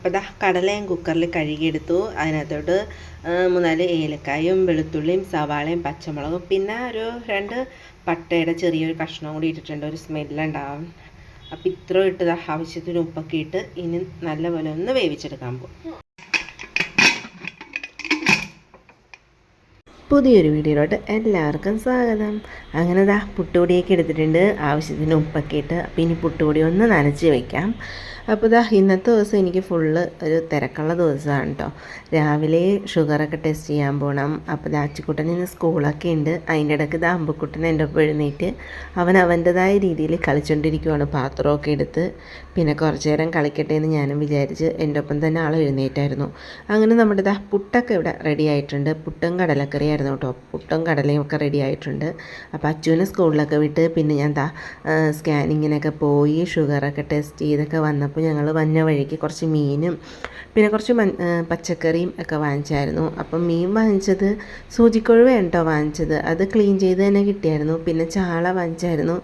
അപ്പോൾ ഇതാ കടലയും കുക്കറിൽ കഴുകിയെടുത്തു. അതിനകത്തോട്ട് മൂന്നാൽ ഏലക്കായും വെളുത്തുള്ളിയും സവാളയും പച്ചമുളകും പിന്നെ ഒരു രണ്ട് പട്ടയുടെ ചെറിയൊരു കഷ്ണം കൂടി ഇട്ടിട്ടുണ്ട്. ഒരു സ്മെല്ലുണ്ടാവും അപ്പോൾ ഇത്ര ഇട്ട് ആവശ്യത്തിന് ഉപ്പൊക്കെ ഇട്ട് ഇനി നല്ലപോലെ ഒന്ന് വേവിച്ചെടുക്കാൻ പോകും പുതിയൊരു വീഡിയോയിലോട്ട് എല്ലാവർക്കും സ്വാഗതം. അങ്ങനെ ദാ പുട്ടുപൊടിയൊക്കെ എടുത്തിട്ടുണ്ട്. ആവശ്യത്തിന് ഉപ്പൊക്കെ ഇട്ട് അപ്പോൾ ഇനി പുട്ടുപൊടി ഒന്ന് നനച്ച് വെക്കാം. അപ്പോൾ ദാ ഇന്നത്തെ ദിവസം എനിക്ക് ഫുള്ള് ഒരു തിരക്കുള്ള ദിവസമാണ് കേട്ടോ രാവിലെ ഷുഗറൊക്കെ ടെസ്റ്റ് ചെയ്യാൻ പോകണം അപ്പോൾ ദാ അച്ചുക്കുട്ടൻ ഇന്ന് സ്കൂളൊക്കെ ഉണ്ട്. അതിന്റെ ഇടയ്ക്ക് ദാ അമ്പുക്കുട്ടൻ എന്റെ ഒപ്പം എഴുന്നേറ്റ് അവൻ അവന്റെതായ രീതിയിൽ കളിച്ചുകൊണ്ടിരിക്കുവാണ് പാത്രമൊക്കെ എടുത്ത് പിന്നെ കുറച്ച് നേരം കളിക്കട്ടെ എന്ന് ഞാനും വിചാരിച്ച് എന്റെ ഒപ്പം തന്നെ ആൾ എഴുന്നേറ്റായിരുന്നു. അങ്ങനെ നമ്മുടെ ദാ പുട്ടൊക്കെ ഇവിടെ റെഡി ആയിട്ടുണ്ട്. പുട്ടും കടലക്കറിയായിരുന്നു കേട്ടോ. പുട്ടും കടലയും ഒക്കെ റെഡി ആയിട്ടുണ്ട്. അപ്പോൾ അച്ചുവിനെ സ്കൂളിലൊക്കെ വിട്ട് പിന്നെ ഞാൻ എന്താ സ്കാനിങ്ങിനൊക്കെ പോയി ഷുഗറൊക്കെ ടെസ്റ്റ് ചെയ്തൊക്കെ വന്നപ്പോൾ ഞങ്ങൾ വന്ന വഴിക്ക് കുറച്ച് മീനും പിന്നെ കുറച്ച് പച്ചക്കറിയും ഒക്കെ വാങ്ങിച്ചായിരുന്നു. അപ്പം മീൻ വാങ്ങിച്ചത് സൂചിക്കൊഴുവ കേട്ടോ വാങ്ങിച്ചത്. അത് ക്ലീൻ ചെയ്ത് തന്നെ കിട്ടിയായിരുന്നു. പിന്നെ ചാള വാങ്ങിച്ചായിരുന്നു.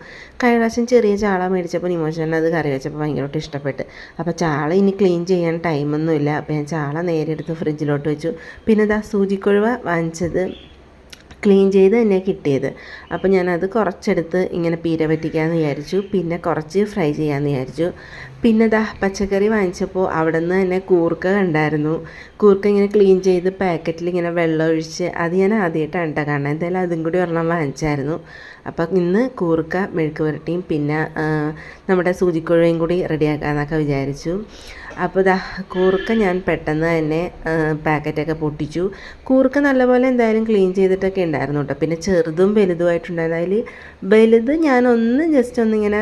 കഴിഞ്ഞ പ്രാവശ്യം ചെറിയ ചാള മേടിച്ചപ്പോൾ നിമോഷൻ അത് കറി വെച്ചപ്പോൾ ഭയങ്കരമായിട്ട് ഇഷ്ടപ്പെട്ട്. അപ്പോൾ ചാള ഇനി ക്ലീൻ ചെയ്യാൻ ടൈമൊന്നുമില്ല അപ്പോൾ ഞാൻ ചാള നേരെ എടുത്ത് ഫ്രിഡ്ജിലോട്ട് വെച്ചു. പിന്നെ ഇതാ സൂചിക്കൊഴുവ വാങ്ങിച്ചത്. ക്ലീൻ ചെയ്ത് തന്നെ കിട്ടിയത്. അപ്പോൾ ഞാനത് കുറച്ചെടുത്ത് ഇങ്ങനെ പീര പറ്റിക്കാമെന്ന് വിചാരിച്ചു. പിന്നെ കുറച്ച് ഫ്രൈ ചെയ്യാമെന്ന് വിചാരിച്ചു. പിന്നെ ദാ പച്ചക്കറി വാങ്ങിച്ചപ്പോൾ അവിടെ നിന്ന് തന്നെ കൂർക്ക കണ്ടായിരുന്നു. കൂർക്ക ഇങ്ങനെ ക്ലീൻ ചെയ്ത് പാക്കറ്റിൽ ഇങ്ങനെ വെള്ളം ഒഴിച്ച് അത് ഞാൻ ആദ്യമായിട്ടാണ് കേട്ടോ കാണാൻ എന്തായാലും അതും കൂടി ഒരെണ്ണം വാങ്ങിച്ചായിരുന്നു. അപ്പം ഇന്ന് കൂർക്ക മെഴുക്ക് പുരട്ടിയും പിന്നെ നമ്മുടെ സൂചിക്കുഴയും കൂടി റെഡിയാക്കാമെന്നൊക്കെ വിചാരിച്ചു. അപ്പോൾ ദാ കൂർക്ക ഞാൻ പെട്ടെന്ന് തന്നെ പാക്കറ്റൊക്കെ പൊട്ടിച്ചു. കൂർക്ക നല്ലപോലെ എന്തായാലും ക്ലീൻ ചെയ്തിട്ടൊക്കെ ഉണ്ടായിരുന്നു കേട്ടോ പിന്നെ ചെറുതും വലുതുമായിട്ടുണ്ടായിരുന്നു. അതിൽ വലുത് ഞാനൊന്ന് ജസ്റ്റ് ഒന്നിങ്ങനെ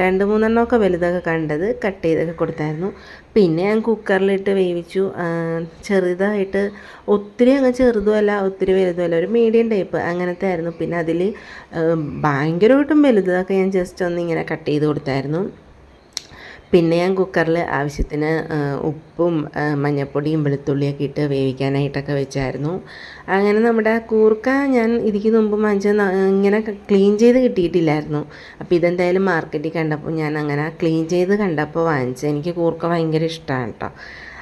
രണ്ട് മൂന്നെണ്ണമൊക്കെ വലുതൊക്കെ കണ്ടത് കട്ട് ചെയ്തൊക്കെ കൊടുത്തായിരുന്നു. പിന്നെ ഞാൻ കുക്കറിലിട്ട് വേവിച്ചു. ചെറുതായിട്ട് ഒത്തിരി അങ്ങ് ചെറുതുമല്ല ഒത്തിരി വലുതുമല്ല ഒരു മീഡിയം ടൈപ്പ് അങ്ങനത്തെ ആയിരുന്നു. പിന്നെ അതിൽ ഭയങ്കരമായിട്ടും വലുതൊക്കെ ഞാൻ ജസ്റ്റ് ഒന്നിങ്ങനെ കട്ട് ചെയ്ത് കൊടുത്തായിരുന്നു. പിന്നെ ഞാൻ കുക്കറിൽ ആവശ്യത്തിന് ഉപ്പും മഞ്ഞൾപ്പൊടിയും വെളുത്തുള്ളിയൊക്കെ ഇട്ട് വേവിക്കാനായിട്ടൊക്കെ വെച്ചായിരുന്നു. അങ്ങനെ നമ്മുടെ കൂർക്ക ഞാൻ ഇതിക്ക് മുമ്പ് മഞ്ഞ ഇങ്ങനെ ക്ലീൻ ചെയ്ത് കിട്ടിയിട്ടില്ലായിരുന്നു. അപ്പോൾ ഇതെന്തായാലും മാർക്കറ്റിൽ കണ്ടപ്പോൾ ഞാൻ അങ്ങനെ ക്ലീൻ ചെയ്ത് കണ്ടപ്പോൾ വാങ്ങിച്ചത്. എനിക്ക് കൂർക്ക ഭയങ്കര ഇഷ്ടമാണ് കേട്ടോ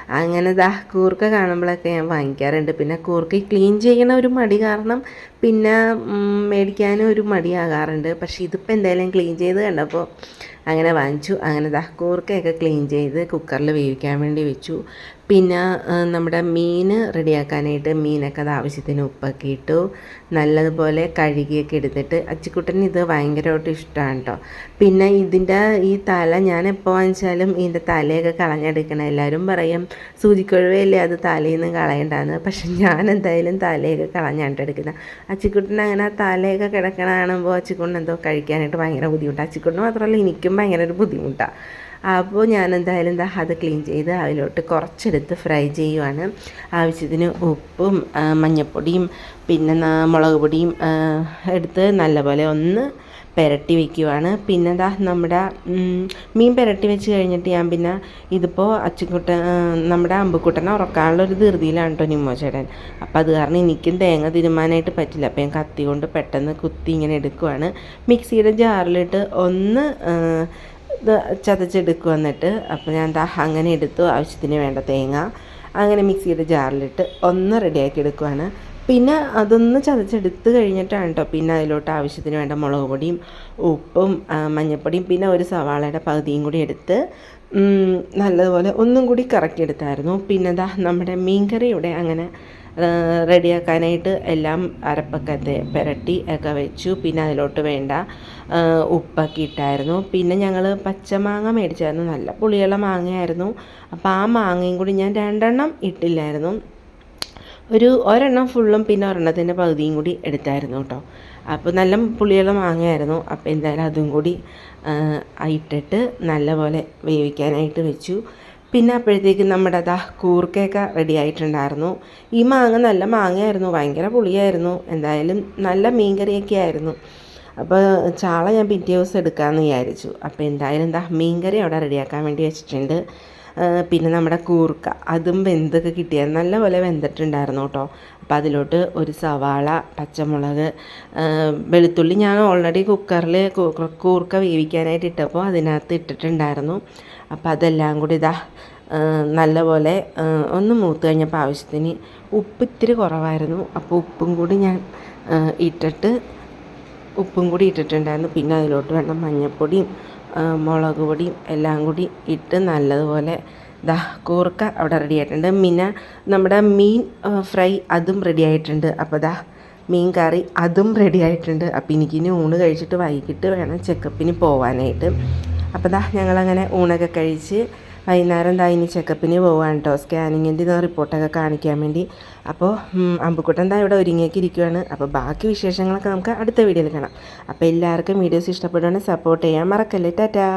അങ്ങനെ ദാ കൂർക്ക കാണുമ്പോഴൊക്കെ ഞാൻ വാങ്ങിക്കാറുണ്ട്. പിന്നെ കൂർക്ക ക്ലീൻ ചെയ്യണ ഒരു മടി കാരണം പിന്നെ മേടിക്കാനും ഒരു മടിയാകാറുണ്ട്. പക്ഷേ ഇതിപ്പോൾ എന്തായാലും ക്ലീൻ ചെയ്ത് കണ്ടപ്പോൾ അങ്ങനെ വാങ്ങിച്ചു. അങ്ങനെ ദാ കൂർക്കയൊക്കെ ക്ലീൻ ചെയ്ത് കുക്കറിൽ വേവിക്കാൻ വേണ്ടി വെച്ചു. പിന്നെ നമ്മുടെ മീൻ റെഡിയാക്കാനായിട്ട് മീനൊക്കെ അത് ആവശ്യത്തിന് ഉപ്പൊക്കെ ഇട്ടു. നല്ലതുപോലെ കഴുകിയൊക്കെ എടുത്തിട്ട് അച്ചിക്കുട്ടൻ ഇത് ഭയങ്കരമായിട്ട് ഇഷ്ടമാണ് കേട്ടോ പിന്നെ ഇതിന്റെ ഈ തല ഞാൻ എപ്പോൾ വാങ്ങിച്ചാലും ഇതിന്റെ തലയൊക്കെ കളഞ്ഞെടുക്കണം എല്ലാവരും പറയും സൂചിക്കൊഴുവല്ലേ അത് തലയിൽ നിന്ന് കളയണ്ടാന്ന്. പക്ഷെ ഞാൻ എന്തായാലും തലയൊക്കെ കളഞ്ഞാണ്ട് എടുക്കുന്നത് അച്ചിക്കുട്ടൻ അങ്ങനെ തലയൊക്കെ കിടക്കണ അച്ചിക്കുട്ടൻ എന്തോ കഴിക്കാനായിട്ട് ഭയങ്കര ബുദ്ധിമുട്ടാണ് അച്ചിക്കുട്ടൻ മാത്രമല്ല എനിക്കും ഭയങ്കര ഒരു ബുദ്ധിമുട്ടാണ് അപ്പോൾ ഞാൻ എന്തായാലും എന്താ അത് ക്ലീൻ ചെയ്ത് അതിലോട്ട് കുറച്ചെടുത്ത് ഫ്രൈ ചെയ്യുവാണ്. ആവശ്യത്തിന് ഉപ്പും മഞ്ഞൾപ്പൊടിയും പിന്നെ മുളക് പൊടിയും എടുത്ത് നല്ലപോലെ ഒന്ന് പുരട്ടി വയ്ക്കുവാണ് പിന്നെ ദാ നമ്മുടെ മീൻ പുരട്ടി വെച്ച് കഴിഞ്ഞിട്ട് ഞാൻ പിന്നെ ഇതിപ്പോൾ അച്ചുക്കുട്ട നമ്മുടെ അമ്പുക്കുട്ടനെ ഉറക്കാനുള്ള ഒരു ധൃതിയിലാണ് കേട്ടോ നിമ്മോചേട്ടൻ അപ്പോൾ അത് കാരണം എനിക്കും തേങ്ങ തിരുമാനായിട്ട് പറ്റില്ല. അപ്പോൾ ഞാൻ കത്തി കൊണ്ട് പെട്ടെന്ന് കുത്തി ഇങ്ങനെ എടുക്കുവാണ്. മിക്സിയുടെ ജാറിലിട്ട് ഒന്ന് ഇത് ചതച്ചെടുക്കുക എന്നിട്ട് അപ്പോൾ ഞാൻ എന്താ അങ്ങനെ എടുത്തു ആവശ്യത്തിന് വേണ്ട തേങ്ങ. അങ്ങനെ മിക്സിയുടെ ജാറിലിട്ട് ഒന്ന് റെഡിയാക്കി എടുക്കുവാണ്. പിന്നെ അതൊന്ന് ചതച്ചെടുത്ത് കഴിഞ്ഞിട്ടാണ് കേട്ടോ പിന്നെ അതിലോട്ട് ആവശ്യത്തിന് വേണ്ട മുളക് പൊടിയും ഉപ്പും മഞ്ഞൾപ്പൊടിയും പിന്നെ ഒരു സവാളയുടെ പകുതിയും കൂടി എടുത്ത് നല്ലതുപോലെ ഒന്നും കൂടി കറക്കി എടുത്തായിരുന്നു പിന്നെ ദാ നമ്മുടെ മീൻകറി ഇവിടെ അങ്ങനെ റെഡിയാക്കാനായിട്ട് എല്ലാം അരപ്പക്കത്തെ പുരട്ടി ഒക്കെ വെച്ചു. പിന്നെ അതിലോട്ട് വേണ്ട ഉപ്പൊക്കെ ഇട്ടായിരുന്നു. പിന്നെ ഞങ്ങൾ പച്ചമാങ്ങ മേടിച്ചായിരുന്നു. നല്ല പുളിയുള്ള മാങ്ങയായിരുന്നു. അപ്പോൾ ആ മാങ്ങയും കൂടി ഞാൻ രണ്ടെണ്ണം ഇട്ടില്ലായിരുന്നു. ഒരു ഒരെണ്ണം ഫുള്ളും പിന്നെ ഒരെണ്ണത്തിന്റെ പകുതിയും കൂടി എടുത്തായിരുന്നു കേട്ടോ. അപ്പോൾ നല്ല പുളിയുള്ള മാങ്ങയായിരുന്നു. അപ്പോൾ എന്തായാലും അതും കൂടി ഇട്ടിട്ട് നല്ലപോലെ വേവിക്കാനായിട്ട് വെച്ചു. പിന്നെ അപ്പോഴത്തേക്കും നമ്മുടെ അതാ കൂർക്കയൊക്കെ റെഡി ആയിട്ടുണ്ടായിരുന്നു. ഈ മാങ്ങ നല്ല മാങ്ങയായിരുന്നു ഭയങ്കര പുളിയായിരുന്നു. എന്തായാലും നല്ല മീൻകറിയൊക്കെ ആയിരുന്നു. അപ്പോൾ ചാള ഞാൻ പിറ്റേ ദിവസം എടുക്കാമെന്ന് വിചാരിച്ചു. അപ്പോൾ എന്തായാലും എന്താ മീൻകറി അവിടെ റെഡിയാക്കാൻ വേണ്ടി വെച്ചിട്ടുണ്ട്. പിന്നെ നമ്മുടെ കൂർക്ക. അതും വെന്തൊക്കെ കിട്ടിയായിരുന്നു. നല്ലപോലെ വെന്തിട്ടുണ്ടായിരുന്നു കേട്ടോ. അപ്പോൾ അതിലോട്ട് ഒരു സവാള പച്ചമുളക് വെളുത്തുള്ളി ഞാൻ ഓൾറെഡി കുക്കറിൽ കൂർക്ക വേവിക്കാനായിട്ട് ഇട്ടപ്പോൾ അതിനകത്ത് ഇട്ടിട്ടുണ്ടായിരുന്നു. അപ്പോൾ അതെല്ലാം കൂടി ഇതാ നല്ലപോലെ ഒന്ന് മൂത്ത് കഴിഞ്ഞപ്പോൾ ആവശ്യത്തിന് ഉപ്പ് ഇത്തിരി കുറവായിരുന്നു. അപ്പോൾ ഉപ്പും കൂടി ഞാൻ ഇട്ടിട്ട് ഉപ്പും കൂടി ഇട്ടിട്ടുണ്ടായിരുന്നു. പിന്നെ അതിലോട്ട് വേണം മഞ്ഞൾപ്പൊടിയും മുളക് പൊടിയും എല്ലാം കൂടി ഇട്ട് നല്ലതുപോലെ ദാ കൂർക്ക അവിടെ റെഡി ആയിട്ടുണ്ട്. പിന്നെ നമ്മുടെ മീൻ ഫ്രൈ അതും റെഡി ആയിട്ടുണ്ട്. അപ്പോൾ ദാ മീൻ കറി അതും റെഡി ആയിട്ടുണ്ട്. അപ്പോൾ എനിക്കിനി ഊണ് കഴിച്ചിട്ട് വൈകിട്ട് വേണം ചെക്കപ്പിന് പോവാനായിട്ട്. അപ്പോൾ ദാ ഞങ്ങളങ്ങനെ ഊണൊക്കെ കഴിച്ച് വൈകുന്നേരം ദാ ഇനി ചെക്കപ്പിന് പോവാണ് കേട്ടോ സ്കാനിങ്ങിന്റെ റിപ്പോർട്ടൊക്കെ കാണിക്കാൻ വേണ്ടി. അപ്പോൾ അമ്പുക്കുട്ടൻ ദാ ഇവിടെ ഒരുങ്ങിയൊക്കെ ഇരിക്കുവാണ്. അപ്പോൾ ബാക്കി വിശേഷങ്ങളൊക്കെ നമുക്ക് അടുത്ത വീഡിയോയിൽ കാണാം. അപ്പോൾ എല്ലാവർക്കും വീഡിയോസ് ഇഷ്ടപ്പെടുവാണെങ്കിൽ സപ്പോർട്ട് ചെയ്യാൻ മറക്കല്ലേ. ടാറ്റാ.